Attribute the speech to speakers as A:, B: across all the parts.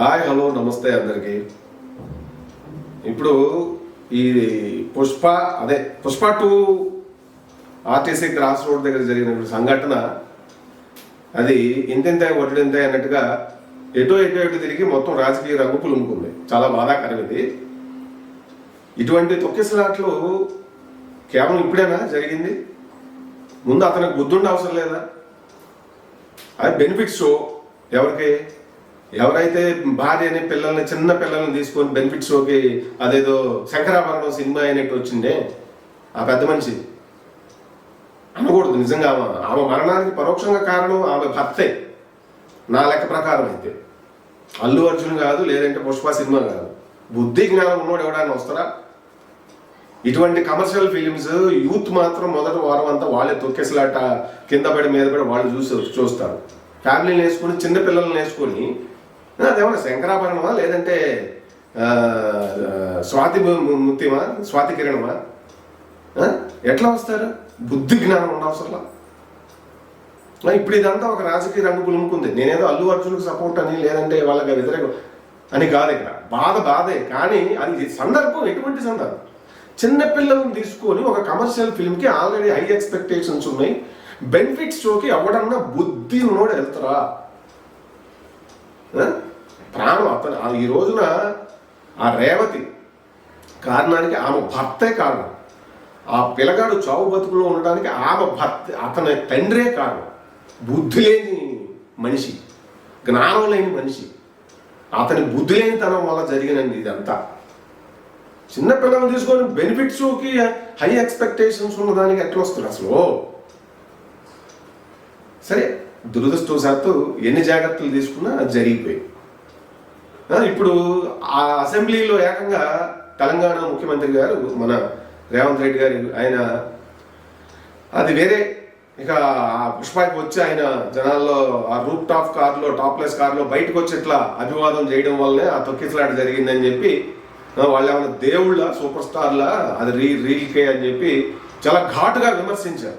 A: Hi hello నమస్తే అందరికీ. ఇప్పుడు ఈ పుష్ప అదే Pushpa two RTC cross road దగ్గర జరిగిన సంఘటన అది ఇంతెంత ఒడ్డింత అన్నట్టుగా ఎటో ఎటో ఎటు తిరిగి మొత్తం రాజకీయ రంగు పులుముకుంది. చాలా బాధాకరం ఇది. ఇటువంటి తొక్కిసలాట్లు కేవలం ఇప్పుడేనా జరిగింది? ముందు అతనికి బుద్ధుండే అవసరం లేదా? అది బెనిఫిట్ ఎవరికి? ఎవరైతే భార్యని పిల్లల్ని చిన్న పిల్లల్ని తీసుకొని బెనిఫిట్ షోకి అదేదో శంకరాభరణం సినిమా అయినట్టు వచ్చిందే ఆ పెద్ద మనిషి. అనకూడదు నిజంగా ఆమె ఆమె మరణానికి పరోక్షంగా కారణం ఆమె భర్తే. నా లెక్క ప్రకారం అయితే. అల్లు అర్జున్ కాదు లేదంటే పుష్ప సినిమా కాదు. బుద్ధి జ్ఞానం ఉన్నోడు ఎవడైనా వస్తారా ఇటువంటి కమర్షియల్ ఫిలిమ్స్ యూత్ మాత్రం మొదటి వారం అంతా వాళ్ళే తొక్కేసలాట కింద పడి మీద పడి వాళ్ళు చూసి చూస్తారు. ఫ్యామిలీని వేసుకొని చిన్న పిల్లల్ని వేసుకొని అదేమన్నా శంకరాభరణమా? లేదంటే స్వాతి ముత్యమా స్వాతి కిరణమా? ఎట్లా వస్తారు? బుద్ధి జ్ఞానం ఉన్న ఆ, ఇప్పుడు ఇదంతా ఒక రాజకీయ రంగు పులుముకుంది. నేనేదో అల్లు అర్జున్కి సపోర్ట్ అని లేదంటే వాళ్ళకి వ్యతిరేకం అని కాదు ఇక్కడ. బాధ బాధే. కానీ అది సందర్భం ఎటువంటి సందర్భం? చిన్నపిల్లలను తీసుకొని ఒక కమర్షియల్ ఫిల్మ్కి ఆల్రెడీ హై ఎక్స్పెక్టేషన్స్ ఉన్నాయి. బెనిఫిట్స్ షోకి ఎవడన్నా బుద్ధి ఉన్నోడు వెళ్తారా? ప్రాణం అతను ఆ ఈ రోజున ఆ రేవతి కారణానికి ఆమె భర్తే కారణం. ఆ పిల్లగాడు చావు బతుకులో ఉండడానికి ఆమె భర్త అతని తండ్రే కారణం. బుద్ధి లేని మనిషి జ్ఞానం లేని మనిషి. అతని బుద్ధి లేనితనం వల్ల జరిగినండి ఇదంతా. చిన్న పిల్లల్ని తీసుకొని బెనిఫిట్స్కి హై ఎక్స్పెక్టేషన్స్ ఉన్నదానికి ఎట్లా వస్తుంది అసలు? సరే దురదృష్టవశాత్తు ఎన్ని జాగ్రత్తలు తీసుకున్నా అది జరిగిపోయి ఇప్పుడు ఆ అసెంబ్లీలో ఏకంగా తెలంగాణ ముఖ్యమంత్రి గారు మన రేవంత్ రెడ్డి గారు ఆయన అది వేరే. ఇక ఆ పుష్పకి వచ్చి ఆయన జనాల్లో ఆ రూప్ టాప్ కార్లో టాప్లెస్ కార్లో బయటకు వచ్చి ఇట్లా అభివాదం చేయడం వల్లనే ఆ తొక్కిసలాట జరిగిందని చెప్పి వాళ్ళు ఏమైనా దేవుళ్ళ సూపర్ స్టార్ల అది రీ రీల్కే అని చెప్పి చాలా ఘాటుగా విమర్శించారు.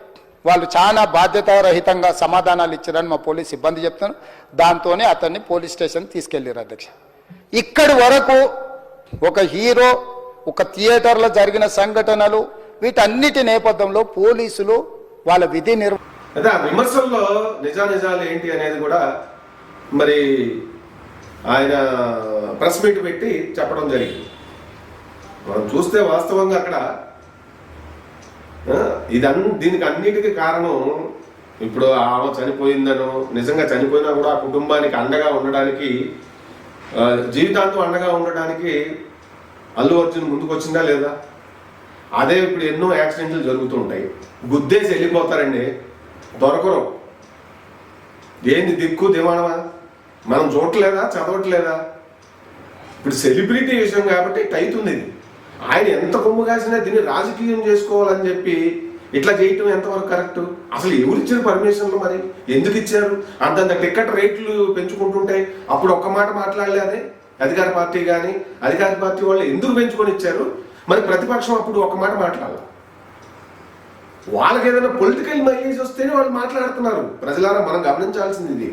B: వాళ్ళు చాలా బాధ్యతారహితంగా సమాధానాలు ఇచ్చారని మా పోలీస్ సిబ్బంది చెప్తున్నారు. దాంతోనే అతన్ని పోలీస్ స్టేషన్ తీసుకెళ్ళారు అధ్యక్ష. ఇక్కడి వరకు ఒక హీరో ఒక థియేటర్లో జరిగిన సంఘటనలు వీటన్నిటి నేపథ్యంలో పోలీసులు వాళ్ళ విధి నిర్వ
A: అదే విమర్శల్లో నిజానిజాలు ఏంటి అనేది కూడా మరి ఆయన ప్రెస్ మీట్ పెట్టి చెప్పడం జరిగింది. మనం చూస్తే వాస్తవంగా అక్కడ ఇదన్ దీనికి అన్నిటికీ కారణం ఇప్పుడు ఆమె చనిపోయిందనో నిజంగా చనిపోయినా కూడా ఆ కుటుంబానికి అండగా ఉండడానికి జీవితాంతం అండగా ఉండడానికి అల్లు అర్జున్ ముందుకు వచ్చిందా లేదా? అదే ఇప్పుడు ఎన్నో యాక్సిడెంట్లు జరుగుతుంటాయి గుద్దేసి వెళ్ళిపోతారండి. దొరకరు. ఏంది దిక్కు దివాణమా? మనం చూడట్లేదా? చదవట్లేదా? ఇప్పుడు సెలబ్రిటీ విషయం కాబట్టి టైతుంది ఇది. ఆయన ఎంత కొమ్ము కాసినా దీన్ని రాజకీయం చేసుకోవాలని చెప్పి ఇట్లా చేయటం ఎంతవరకు కరెక్ట్? అసలు ఎవరు ఇచ్చారు పర్మిషన్లు మరి? ఎందుకు ఇచ్చారు? అంతంత టికెట్ రేట్లు పెంచుకుంటుంటే అప్పుడు ఒక్క మాట మాట్లాడలేదే? అధికార పార్టీ కానీ అధికార పార్టీ వాళ్ళు ఎందుకు పెంచుకొని ఇచ్చారు? మరి ప్రతిపక్షం అప్పుడు ఒక మాట మాట్లాడాలి? వాళ్ళకి ఏదైనా పొలిటికల్ మైలేజ్ వస్తేనే వాళ్ళు మాట్లాడుతున్నారు. ప్రజలారా మనం గమనించాల్సింది ఇది.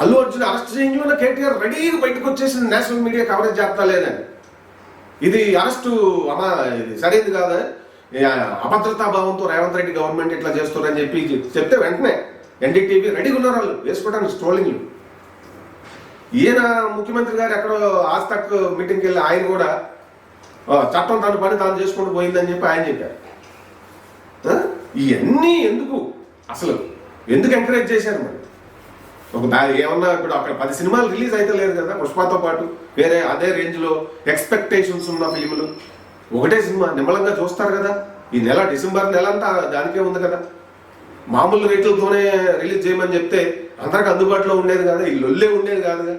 A: అల్లు అర్జున్ అరెస్ట్ చేయంలోనే కేటీఆర్ రెడీగా బయటకు వచ్చేసింది నేషనల్ మీడియా కవరేజ్ చేస్తా లేదని. ఇది అరెస్టు అమ్మా ఇది సరైనది కాదా? అభద్రతా భావంతో రేవంత్ రెడ్డి గవర్నమెంట్ ఇట్లా చేస్తున్నారని చెప్పి చెప్తే వెంటనే ఎన్డీటీవీ రెడీగా ఉన్నారు వాళ్ళు వేసుకోవడానికి స్ట్రోలింగ్లు. ఈయన ముఖ్యమంత్రి గారు ఎక్కడో ఆస్తక్ మీటింగ్కి వెళ్ళి ఆయన కూడా చట్టం తన పని తాను చేసుకుంటూ పోయిందని చెప్పి ఆయన చెప్పారు. ఇవన్నీ ఎందుకు? అసలు ఎందుకు ఎంకరేజ్ చేశారు మరి? ఒక దాని ఏమన్నా ఇప్పుడు అక్కడ పది సినిమాలు రిలీజ్ అయితే లేదు కదా పుష్పతో పాటు వేరే అదే రేంజ్లో ఎక్స్పెక్టేషన్స్ ఉన్న ఫిలిములు. ఒకటే సినిమా నిమ్మలంగా చూస్తారు కదా. ఈ నెల డిసెంబర్ నెల అంతా దానికే ఉంది కదా. మామూలు రేట్లతోనే రిలీజ్ చేయమని చెప్తే అందరికి అందుబాటులో ఉండేది కాదు ఈ లొల్లే ఉండేది కాదుగా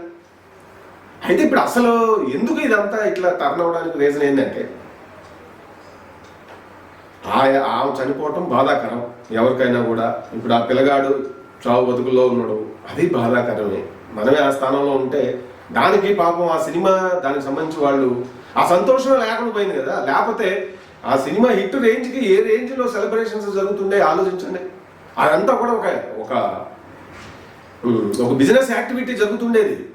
A: అయితే ఇప్పుడు అసలు ఎందుకు ఇదంతా ఇట్లా టర్న్ అవడానికి రీజన్ ఏంటంటే ఆ- ఆమె చనిపోవటం బాధాకరం. ఎవరికైనా కూడా ఇప్పుడు ఆ పిల్లగాడు చావు బతుకుల్లో ఉన్నాడు. అది బాధాకరమే. మనమే ఆ స్థానంలో ఉంటే దానికి పాపం ఆ సినిమా దానికి సంబంధించి వాళ్ళు ఆ సంతోషం లేకుండా పోయింది కదా. లేకపోతే ఆ సినిమా హిట్ రేంజ్కి ఏ రేంజ్లో సెలబ్రేషన్స్ జరుగుతుండే ఆలోచించండి. అదంతా కూడా ఒక ఒక ఒక బిజినెస్ యాక్టివిటీ జరుగుతుండేది.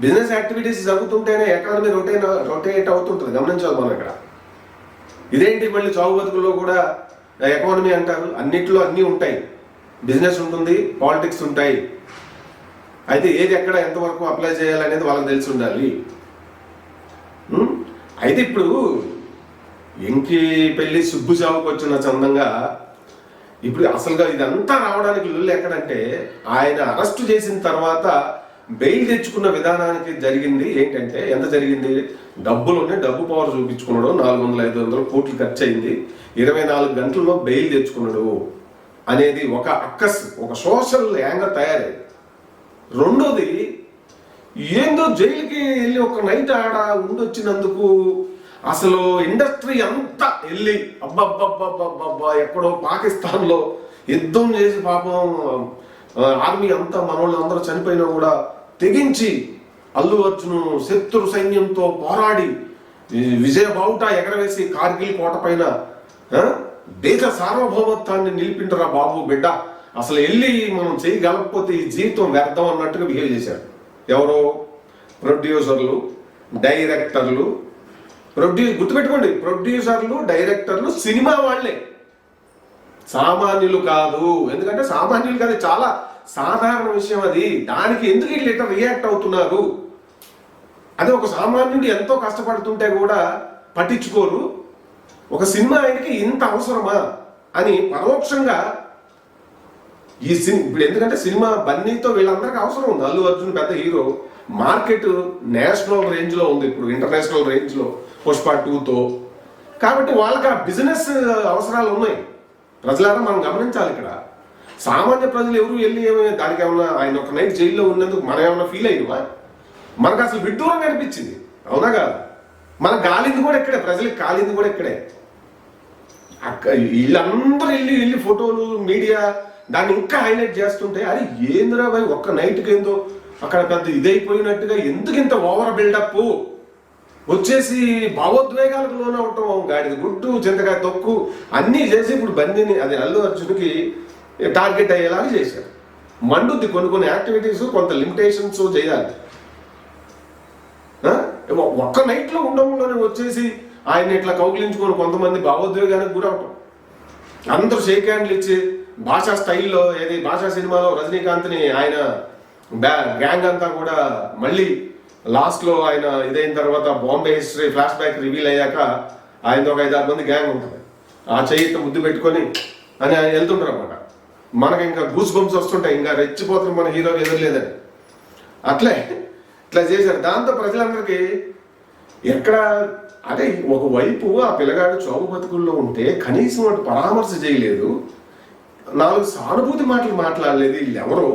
A: బిజినెస్ యాక్టివిటీస్ జరుగుతుంటేనే ఎకానమీ రొటేట్ రొటేట్ అవుతుంటుంది. గమనించాలి మనం ఇక్కడ. ఇదేంటి మళ్ళీ చావు బతుకుల్లో కూడా ఎకానమీ అంటారు? అన్నిట్లో అన్నీ ఉంటాయి. బిజినెస్ ఉంటుంది పాలిటిక్స్ ఉంటాయి. అయితే ఏది ఎక్కడ ఎంతవరకు అప్లై చేయాలనేది వాళ్ళకి తెలిసి ఉండాలి. అయితే ఇప్పుడు ఎంకి పెళ్ళి సుబ్బు చావుకు వచ్చిన చందంగా ఇప్పుడు అసలుగా ఇదంతా రావడానికి లుల్లు ఎక్కడంటే ఆయన అరెస్టు చేసిన తర్వాత బెయిల్ తెచ్చుకున్న విధానానికి జరిగింది ఏంటంటే ఎంత జరిగింది? డబ్బులునే డబ్బు పవర్ చూపించుకున్నాడు నాలుగు వందల ఐదు వందల కోట్లు ఖర్చు అయింది ఇరవై నాలుగు గంటల్లో బెయిల్ తెచ్చుకున్నాడు. అనేది ఒక అక్కస్ ఒక సోషల్ యాంగర్ తయారైంది. రెండోది ఏందో జైలుకి వెళ్ళి ఒక నైట్ ఆడ ఉండొచ్చినందుకు అసలు ఇండస్ట్రీ అంతా వెళ్ళి అబ్బబ్బబ్బబ్బబ్బా ఎక్కడో పాకిస్తాన్లో యుద్ధం చేసి పాపం ఆర్మీ అంతా మనోళ్ళు అందరూ చనిపోయినా కూడా తెగించి అల్లు అర్జును శత్రు సైన్యంతో పోరాడి విజయ బావుట ఎగరవేసి కార్గిల్ కోట పైన దేశ సార్వభౌమత్వాన్ని నిలిపిండరా బాబు బిడ్డ. అసలు వెళ్ళి మనం చేయగలకపోతే ఈ జీవితం వ్యర్థం అన్నట్టుగా బిహేవ్ చేశారు. ఎవరో ప్రొడ్యూసర్లు డైరెక్టర్లు ప్రొడ్యూ గుర్తుపెట్టుకోండి ప్రొడ్యూసర్లు డైరెక్టర్లు సినిమా వాళ్ళే. సామాన్యులు కాదు. ఎందుకంటే సామాన్యులు కాదు చాలా సాధారణ విషయం అది. దానికి ఎందుకు వీళ్ళు ఇట్లా రియాక్ట్ అవుతున్నారు? అదే ఒక సామాన్యుడు ఎంతో కష్టపడుతుంటే కూడా పట్టించుకోరు. ఒక సినిమా ఆయనకి ఇంత అవసరమా అని పరోక్షంగా ఈ సినిమా ఇప్పుడు ఎందుకంటే సినిమా బన్నీతో వీళ్ళందరికీ అవసరం ఉంది. అల్లు అర్జున్ పెద్ద హీరో. మార్కెట్ నేషనల్ రేంజ్లో ఉంది ఇప్పుడు ఇంటర్నేషనల్ రేంజ్లో పుష్ప టూతో. కాబట్టి వాళ్ళకి ఆ బిజినెస్ అవసరాలు ఉన్నాయి. ప్రజలారా మనం గమనించాలి ఇక్కడ. సామాన్య ప్రజలు ఎవరు వెళ్ళి ఏమైనా దానికి ఏమైనా ఆయన ఒక నైట్ జైల్లో ఉన్నందుకు మనం ఏమైనా ఫీల్ అయ్యామా? మనకు అసలు విడ్డూరంగా అనిపించింది. అవునా కాదు? మన గాలింది కూడా ఇక్కడే ప్రజలకు కాలింది కూడా ఇక్కడే. అక్క వీళ్ళందరూ వెళ్ళి వెళ్ళి ఫోటోలు మీడియా దాన్ని ఇంకా హైలైట్ చేస్తుంటే అరే ఏందిరా భయ్ ఒక్క నైట్కి ఏందో అక్కడ పెద్ద ఇదైపోయినట్టుగా ఎందుకు ఇంత ఓవర్ బిల్డప్? వచ్చేసి భావోద్వేగాలకు లోనవటం గాడిద గుడ్డు చింతకాయ తొక్కు అన్నీ చేసి ఇప్పుడు బందీని అది అల్లు అర్జున్కి టార్గెట్ అయ్యేలాగా చేశారు. మండుద్ది కొన్ని కొన్ని యాక్టివిటీస్ కొంత లిమిటేషన్స్ చేయాలి. ఒక్క నైట్లో ఉండడంలోనే వచ్చేసి ఆయన ఇట్లా కౌగిలించుకొని కొంతమంది భావోద్వేగానికి గురవటం అందరూ షేక్ హ్యాండ్లు ఇచ్చి భాషా స్టైల్లో ఏది భాషా సినిమాలో రజనీకాంత్ని ఆయన బ్యా గ్యాంగ్ అంతా కూడా మళ్ళీ లాస్ట్లో ఆయన ఇదైన తర్వాత Bombay history flashback reveal అయ్యాక ఆయన ఒక ఐదారు మంది గ్యాంగ్ ఉంటుంది. ఆ చెయ్యితో ముద్దు పెట్టుకొని అని ఆయన వెళ్తుంటారు అనమాట మనకి ఇంకా గూస్ బంప్స్ వస్తుంటాయి ఇంకా రెచ్చిపోతారు మన హీరోకి ఎదురలేదని అట్లే ఇట్లా చేశారు. దాంతో ప్రజలందరికీ ఎక్కడ అదే ఒకవైపు ఆ పిల్లగాడు చౌక బతుకుల్లో ఉంటే కనీసం వాటి పరామర్శ చేయలేదు. నాలుగు సానుభూతి మాటలు మాట్లాడలేదు వీళ్ళెవరో.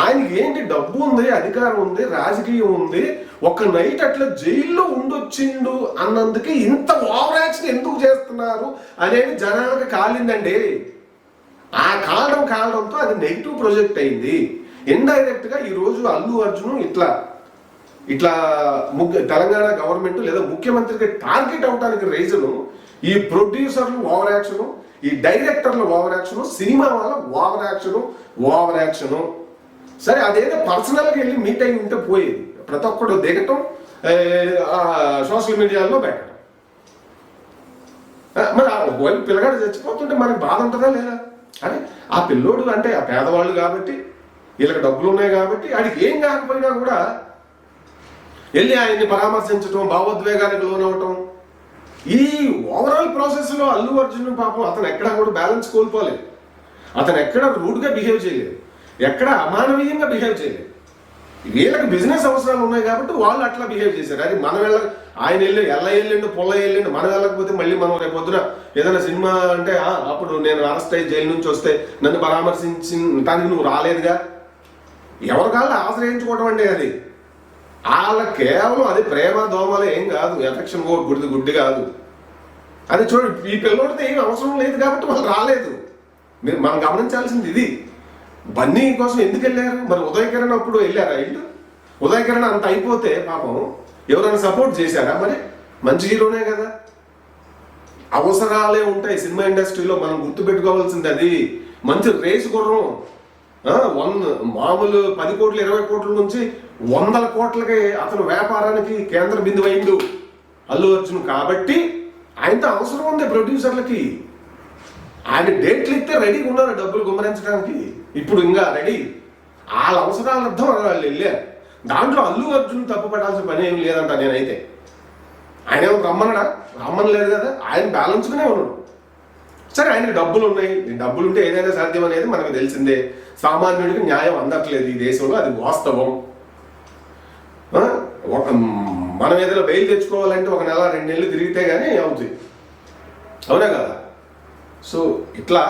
A: ఆయనకి ఏంటి డబ్బు ఉంది అధికారం ఉంది రాజకీయం ఉంది ఒక నైట్ అట్లా జైల్లో ఉండొచ్చిండు అన్నందుకే ఇంత ఓవర్ యాక్షన్ ఎందుకు చేస్తున్నారు అనేది జనాలకు కాలిందండి ఆ కాలడం కాలడంతో అది నెగిటివ్ ప్రొజెక్ట్ అయింది. ఇండైరెక్ట్గా ఈరోజు అల్లు అర్జున్ ఇట్లా ఇట్లా తెలంగాణ గవర్నమెంట్ లేదా ముఖ్యమంత్రికి టార్గెట్ అవడానికి రీజన్ ఈ ప్రొడ్యూసర్లు ఓవర్ యాక్షన్ ఈ డైరెక్టర్లు ఓవర్ యాక్షన్ సినిమా వాళ్ళ ఓవర్ యాక్షన్ ఓవర్ యాక్షన్. సరే అదేదో పర్సనల్గా వెళ్ళి మీట్ అయి ఉంటే పోయేది. ప్రతి ఒక్కడు దిగటం సోషల్ మీడియాలో పెట్టడం. మరి ఒకవేళ పిల్లగాడు చచ్చిపోతుంటే మనకి బాధ ఉంటుందా లేదా? అని ఆ పిల్లోడు అంటే ఆ పేదవాళ్ళు కాబట్టి వీళ్ళకి డబ్బులు ఉన్నాయి కాబట్టి ఆడికి ఏం కాకపోయినా కూడా వెళ్ళి ఆయన్ని పరామర్శించడం భావోద్వేగానికి లోనవటం ఈ ఓవరాల్ ప్రాసెస్లో అల్లు అర్జున్ పాపం అతను ఎక్కడ కూడా బ్యాలెన్స్ కోల్పోలేదు అతను ఎక్కడ రూడ్గా బిహేవ్ చేయలేదు. ఎక్కడ అమానవీయంగా బిహేవ్ చేయలేదు. వీళ్ళకి బిజినెస్ అవసరాలు ఉన్నాయి కాబట్టి వాళ్ళు అట్లా బిహేవ్ చేశారు. అది మనం వెళ్ళ ఆయన వెళ్ళి ఎల్ల వెళ్ళిండు పొల్ల వెళ్ళిండు మనం వెళ్ళకపోతే మళ్ళీ మనం రేపు పొద్దున ఏదైనా సినిమా అంటే అప్పుడు నేను అరెస్ట్ అయ్యి జైలు నుంచి వస్తే నన్ను పరామర్శించడానికి నువ్వు రాలేదుగా? ఎవరి కాళ్ళు ఆశ్రయించుకోవడం అంటే అది? వాళ్ళ కేవలం అది ప్రేమ దోమలు ఏం కాదు. ఎఫెక్షన్ కూడా గుడ్డి గుడ్డి కాదు. అది చూడు ఈ పిల్లోడితే ఏం అవసరం లేదు కాబట్టి వాళ్ళు రాలేదు. మీరు మనం గమనించాల్సింది ఇది. బన్నీ కోసం ఎందుకు వెళ్ళారు? మరి ఉదయకిరణ్ అప్పుడు వెళ్ళారా? ఇల్లు? ఉదయకిరణ్ అంత అయిపోతే పాపం ఎవరైనా సపోర్ట్ చేశారా మరి? మంచి హీరోనే కదా. అవసరాలే ఉంటాయి సినిమా ఇండస్ట్రీలో మనం గుర్తుపెట్టుకోవాల్సింది అది మంచి రేసు గుర్రం వన్ మామూలు పది కోట్లు ఇరవై కోట్ల నుంచి వందల కోట్లకి అతను వ్యాపారానికి కేంద్ర బిందువు అయిండు అల్లు అర్జున్ కాబట్టి ఆయనతో అవసరం ఉంది ప్రొడ్యూసర్లకి ఆయన డేట్లు ఇస్తే రెడీగా ఉన్నారు డబ్బులు గుమ్మరించడానికి. ఇప్పుడు ఇంకా రెడీ వాళ్ళ అవసరాల అర్థం వాళ్ళు వెళ్ళారు. దాంట్లో అల్లు అర్జున్ తప్పుపడాల్సిన పని ఏం లేదంట నేనైతే. ఆయన ఏమో రమ్మనడా రమ్మని లేదు కదా. ఆయన బ్యాలెన్స్గానే ఉన్నాడు. సరే ఆయనకి డబ్బులు ఉన్నాయి. డబ్బులు ఉంటే ఏదైనా సాధ్యం అనేది మనకు తెలిసిందే. సామాన్యుడికి న్యాయం అందట్లేదు ఈ దేశంలో. అది వాస్తవం. ఒక మనం ఏదైనా బెయిల్ తెచ్చుకోవాలంటే ఒక నెల రెండు నెలలు తిరిగితే గానీ అవుతుంది అవునా కదా? సో ఇట్లా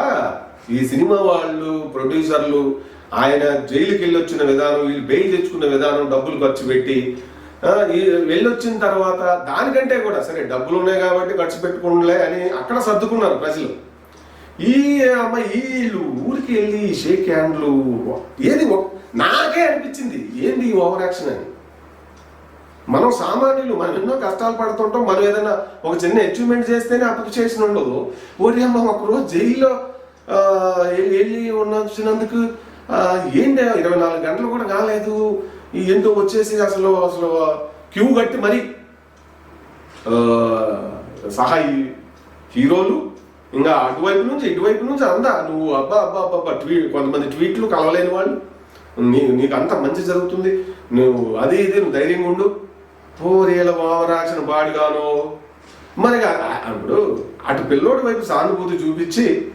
A: ఈ సినిమా వాళ్ళు ప్రొడ్యూసర్లు ఆయన జైలుకి వెళ్ళొచ్చిన విధానం వీళ్ళు బెయిల్ తెచ్చుకున్న విధానం డబ్బులు ఖర్చు పెట్టి వెళ్ళొచ్చిన తర్వాత దానికంటే కూడా సరే డబ్బులు ఉన్నాయి కాబట్టి ఖర్చు పెట్టుకుండలే అని అక్కడ సర్దుకున్నారు ప్రజలు. ఈ అమ్మాయి వీళ్ళు ఊరికి వెళ్ళి షేక్ హ్యాండ్లు ఏది నాకే అనిపించింది. ఏంది ఈ ఓవర్ యాక్షన్ అని? మనం సామాన్యులు మనం ఎన్నో కష్టాలు పడుతుంటాం మనం ఏదైనా ఒక చిన్న అచీవ్మెంట్ చేస్తేనే అప్రిషియేషన్ ఉండదు ఓరే అమ్మ ఒకరోజు జైల్లో వెళ్ళి ఉన్నందుకు ఏంటి ఇరవై నాలుగు గంటలు కూడా కాలేదు. ఎందుకు వచ్చేసి అసలు అసలు క్యూ కట్టి మరి సహాయి హీరోలు ఇంకా అటువైపు నుంచి ఇటువైపు నుంచి అందా నువ్వు అబ్బా అబ్బా అబ్బా అబ్బా ట్వీట్ కొంతమంది ట్వీట్లు కలవలేని వాళ్ళు. నీ నీకు అంత మంచి జరుగుతుంది. నువ్వు అది ఇది నువ్వు ధైర్యంగా ఉండు. పోరేల వావరాచిన బాడిగాను మరి ఆ- ఇప్పుడు అటు పిల్లోడి వైపు సానుభూతి చూపించి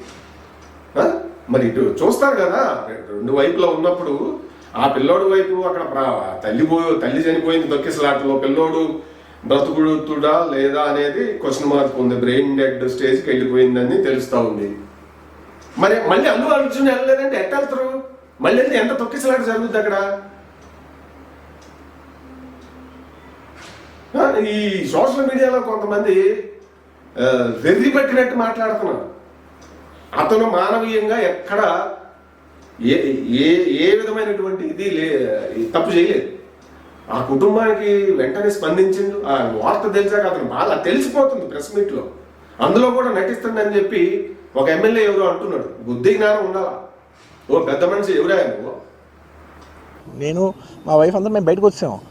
A: మరి ఇటు చూస్తారు కదా రెండు వైపులా ఉన్నప్పుడు ఆ పిల్లోడి వైపు అక్కడ తల్లి పో తల్లి చనిపోయింది తొక్కిసలాటలో పిల్లోడు బ్రతుకుడుతుడా లేదా అనేది క్వశ్చన్ మార్క్ ఉంది. బ్రెయిన్ డెడ్ స్టేజ్కి వెళ్ళిపోయిందని తెలుస్తూ ఉంది. మరి మళ్ళీ అల్లు అర్జున్ వెళ్ళలేదంటే ఎట్ట వెళ్తారు? మళ్ళీ ఎంత తొక్కిసలాట జరుగుద్ది అక్కడ? ఈ సోషల్ మీడియాలో కొంతమంది వెర్రి పట్టినట్టు మాట్లాడుతున్నాడు అతను మానవీయంగా ఎక్కడ ఏ ఏ ఏ విధమైనటువంటి ఇది లే తప్పు చేయలేదు. ఆ కుటుంబానికి వెంటనే స్పందించిండు. ఆ వార్త తెలిసాక అతను బాగా తెలిసిపోతుంది ప్రెస్ మీట్లో. అందులో కూడా నటిస్తుండని చెప్పి ఒక ఎమ్మెల్యే ఎవరో అంటున్నాడు. బుద్ధి జ్ఞానం ఉండాలా? ఓ పెద్ద మనిషి ఎవరా నువ్వు?
C: నేను మా వైఫ్ అంతా మేము బయటకు వచ్చాము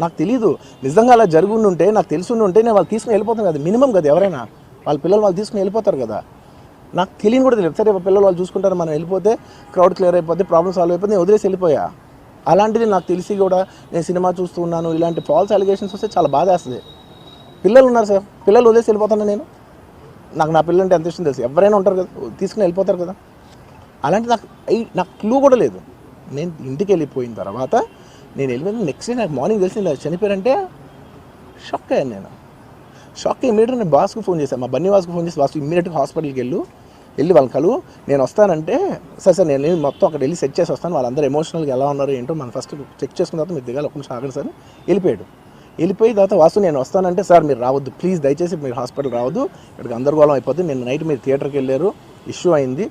C: నాకు తెలియదు నిజంగా అలా జరుగుండుంటే నాకు తెలిసి ఉంటే నేను వాళ్ళు తీసుకుని వెళ్ళిపోతాను కదా. మినిమం కదా ఎవరైనా. వాళ్ళ పిల్లలు వాళ్ళు తీసుకుని వెళ్ళిపోతారు కదా. నాకు తెలియని కూడా తెలియదు. సరే పిల్లలు వాళ్ళు చూసుకుంటారు మనం వెళ్ళిపోతే క్రౌడ్ క్లియర్ అయిపోతే ప్రాబ్లమ్ సాల్వ్ అయిపోతే నేను వదిలేసి వెళ్ళిపోయా. అలాంటిది నాకు తెలిసి కూడా నేను సినిమా చూస్తూ ఉన్నాను. ఇలాంటి ఫాల్స్ అలిగేషన్స్ వస్తే చాలా బాధ వేస్తుంది. పిల్లలు ఉన్నారు సార్. పిల్లలు వదిలేసి వెళ్ళిపోతాను నేను? నాకు నా పిల్లలు అంటే ఎంత ఇష్టం తెలుసు? ఎవరైనా ఉంటారు కదా తీసుకుని వెళ్ళిపోతారు కదా. అలాంటి నాకు నాకు క్లూ కూడా లేదు. నేను ఇంటికి వెళ్ళిపోయిన తర్వాత నేను వెళ్ళిపోయిన నెక్స్ట్ డే నాకు మార్నింగ్ తెలిసి ఇలా చనిపోయారంటే షాక్ అయ్యాను నేను. షాక్ ఇమీడియట్గా నేను బాస్కు ఫోన్ చేశాను మా బన్నీ బాస్కు ఫోన్ చేసి బాస్ ఇమీడియట్గా హాస్పిటల్కి వెళ్ళు. వెళ్ళి వాళ్ళని కలువు నేను వస్తానంటే సరే సార్ నేను మొత్తం అక్కడ వెళ్ళి సెట్ చేసి వస్తాను వాళ్ళందరూ ఎమోషనల్గా ఎలా ఉన్నారు ఏంటో మనం ఫస్ట్ చెక్ చేసుకున్న తర్వాత మీరు దిగాలి. ఒక నిమిషం ఆగండి సార్. వెళ్ళిపోయాడు. వెళ్ళిపోయి తర్వాత వాసు నేను వస్తానంటే సార్ మీరు రావద్దు. ప్లీజ్ దయచేసి మీరు హాస్పిటల్ రావద్దు. ఇక్కడికి గందరగోళం అయిపోద్ది. నేను నైట్ మీరు థియేటర్కి వెళ్ళారు. ఇష్యూ అయింది.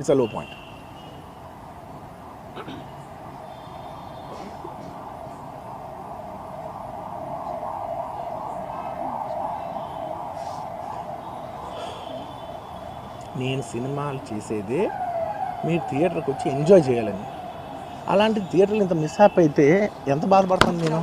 C: it's a low point నేను సినిమాలు చేసేది మీరు థియేటర్కి వచ్చి ఎంజాయ్ చేయాలని. అలాంటి థియేటర్లు ఇంత మిస్హాప్ అయితే ఎంత బాధపడతాను నేను?